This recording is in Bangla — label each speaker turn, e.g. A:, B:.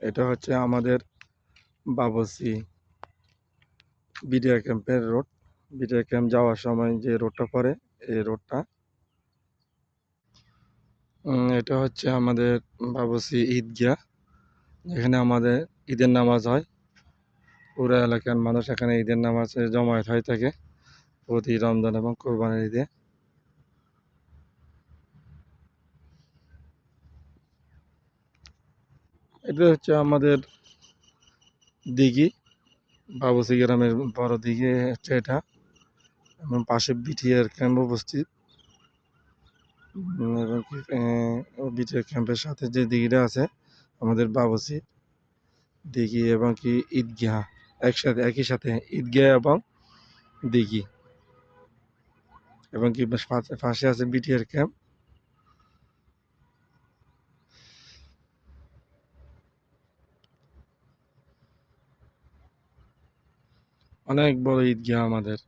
A: এটা হচ্ছে আমাদের বাবসি বিডিআর ক্যাম্পের রোড। বিডিআর ক্যাম্প যাওয়ার সময় যে রোডটা পড়ে, এই রোডটা। এটা হচ্ছে আমাদের বাবসি ঈদগাহ যেখানে আমাদের ঈদের নামাজ হয়। পুরো এলাকার মানুষ এখানে ঈদের নামাজে জমায়েত হয়ে থাকে প্রতি রমজান এবং কোরবানির ঈদে। এটা হচ্ছে আমাদের দিঘি বাবুসি গ্রামের বড় দিঘি হচ্ছে এটা। এবং পাশে বিটিআর ক্যাম্প উপস্থিত। এবং বিটিআর ক্যাম্পের সাথে যে দিঘিটা আছে, আমাদের বাবুসি দিঘি এবং কি ঈদগাহ, একসাথে, একই সাথে ঈদগাহ এবং দিঘি। এবং কি পাশে আছে বিটিআর ক্যাম্প। অনেক বড় ঈদগাহ আমাদের।